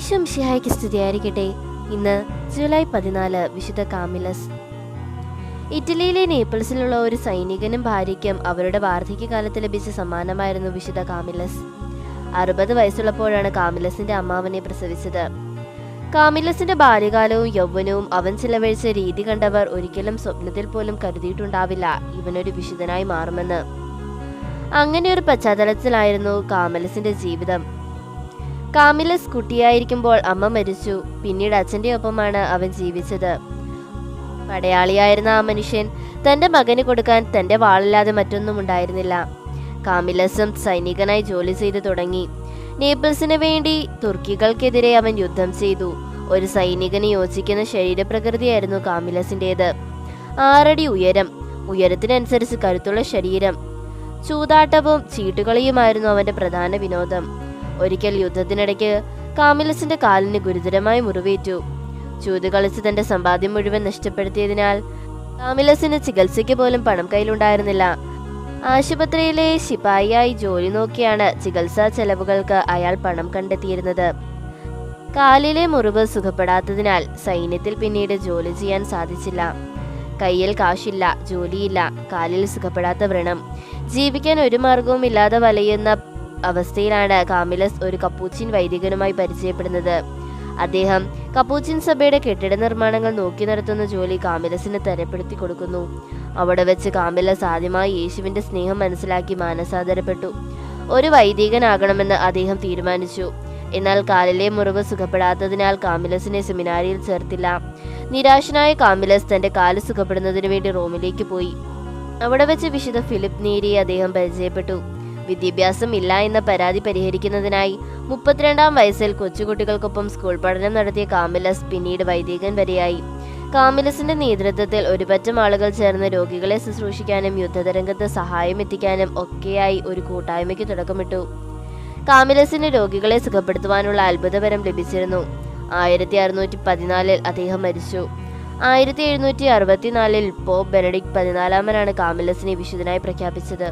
ഈശോ മിശിഹായ്ക്ക് സ്തുതിയായിരിക്കട്ടെ. ഇന്ന് ജൂലൈ പതിനാല് വിശുദ്ധ കാമിലസ്. ഇറ്റലിയിലെ നേപ്പിൾസിലുള്ള ഒരു സൈനികനും ഭാര്യയ്ക്കും അവരുടെ വാർദ്ധക്യകാലത്ത് ലഭിച്ച സമ്മാനമായിരുന്നു വിശുദ്ധ കാമിലസ്. അറുപത് വയസ്സുള്ളപ്പോഴാണ് കാമിലസിന്റെ അമ്മാവനെ പ്രസവിച്ചത്. കാമിലസിന്റെ ബാല്യകാലവും യൗവനവും അവൻ ചിലവഴിച്ച രീതി കണ്ടവർ ഒരിക്കലും സ്വപ്നത്തിൽ പോലും കരുതിയിട്ടുണ്ടാവില്ല. ഇവനൊരു വിശുദ്ധനായി മാറുമെന്ന്. അങ്ങനെ ഒരു പശ്ചാത്തലത്തിലായിരുന്നു കാമലസിന്റെ ജീവിതം. കാമിലസ് കുട്ടിയായിരിക്കുമ്പോൾ അമ്മ മരിച്ചു. പിന്നീട് അച്ഛന്റെ ഒപ്പമാണ് അവൻ ജീവിച്ചത്. പടയാളിയായിരുന്ന ആ മനുഷ്യൻ തന്റെ മകന് കൊടുക്കാൻ തന്റെ വാളല്ലാതെ മറ്റൊന്നും ഉണ്ടായിരുന്നില്ല. കാമിലസും സൈനികനായി ജോലി ചെയ്തു തുടങ്ങി. നേപ്പിൾസിന് വേണ്ടി തുർക്കികൾക്കെതിരെ അവൻ യുദ്ധം ചെയ്തു. ഒരു സൈനികന് യോജിക്കുന്ന ശരീരപ്രകൃതിയായിരുന്നു കാമിലസിന്റേത് ആറടി ഉയരം ഉയരത്തിനനുസരിച്ച് കരുത്തുള്ള ശരീരം. ചൂതാട്ടവും ചീട്ടുകളിയുമായിരുന്നു അവന്റെ പ്രധാന വിനോദം. ഒരിക്കൽ യുദ്ധത്തിനിടയ്ക്ക് കാമിലസിന്റെ കാലിന് ഗുരുതരമായ മുറിവേറ്റു. ചൂത് കളിച്ച് തന്റെ സമ്പാദ്യം മുഴുവൻ നഷ്ടപ്പെടുത്തിയതിനാൽ കാമിലസിന് ചികിത്സയ്ക്ക് പോലും പണം കയ്യിലുണ്ടായിരുന്നില്ല. ആശുപത്രിയിലെ ശിപായിയായി ജോലി നോക്കിയാണ് ചികിത്സാ ചെലവുകൾക്ക് അയാൾ പണം കണ്ടെത്തിയിരുന്നത്. കാലിലെ മുറിവ് സുഖപ്പെടാത്തതിനാൽ സൈന്യത്തിൽ പിന്നീട് ജോലി ചെയ്യാൻ സാധിച്ചില്ല. കയ്യിൽ കാശില്ല ജോലിയില്ല കാലിൽ സുഖപ്പെടാത്ത വ്രണം. ജീവിക്കാൻ ഒരു മാർഗവും ഇല്ലാതെ വലയുന്ന അവസ്ഥയിലാണ് കാമിലസ് ഒരു കപ്പൂച്ചിൻ വൈദികനുമായി പരിചയപ്പെടുന്നത്. അദ്ദേഹം കപ്പൂച്ചിൻ സഭയുടെ കെട്ടിട നിർമ്മാണങ്ങൾ നോക്കി നടത്തുന്ന ജോലി കാമിലസിന് തരപ്പെടുത്തി കൊടുക്കുന്നു. അവിടെ വെച്ച് കാമിലസ് ആദ്യമായി യേശുവിന്റെ സ്നേഹം മനസ്സിലാക്കി മാനസാന്തരപ്പെട്ടു. ഒരു വൈദികനാകണമെന്ന് അദ്ദേഹം തീരുമാനിച്ചു. എന്നാൽ കാലിലെ മുറിവ് സുഖപ്പെടാത്തതിനാൽ കാമിലസിനെ സെമിനാരിയിൽ ചേർത്തില്ല. നിരാശനായ കാമിലസ് തന്റെ കാൽ സുഖപ്പെടുന്നതിന് വേണ്ടി റോമിലേക്ക് പോയി. അവിടെ വെച്ച് വിശുദ്ധ ഫിലിപ്പ് നേരിയെ അദ്ദേഹം പരിചയപ്പെട്ടു. വിദ്യാഭ്യാസം ഇല്ല എന്ന പരാതി പരിഹരിക്കുന്നതിനായി മുപ്പത്തിരണ്ടാം വയസ്സിൽ കൊച്ചുകുട്ടികൾക്കൊപ്പം സ്കൂൾ പഠനം നടത്തിയ കാമിലസ് പിന്നീട് വൈദികൻ വരെയായി. കാമിലസിന്റെ നേതൃത്വത്തിൽ ഒരുപറ്റം ആളുകൾ ചേർന്ന് രോഗികളെ ശുശ്രൂഷിക്കാനും യുദ്ധതരംഗത്ത് സഹായം എത്തിക്കാനും ഒക്കെയായി ഒരു കൂട്ടായ്മയ്ക്ക് തുടക്കമിട്ടു. കാമിലസിന് രോഗികളെ സുഖപ്പെടുത്തുവാനുള്ള അത്ഭുതപരം ലഭിച്ചിരുന്നു. ആയിരത്തി അറുന്നൂറ്റി പതിനാലിൽ അദ്ദേഹം മരിച്ചു. ആയിരത്തി എഴുന്നൂറ്റി അറുപത്തിനാലിൽ പോപ്പ് ബെനഡിക് പതിനാലാമനാണ് കാമിലസിനെ വിശുദ്ധനായി പ്രഖ്യാപിച്ചത്.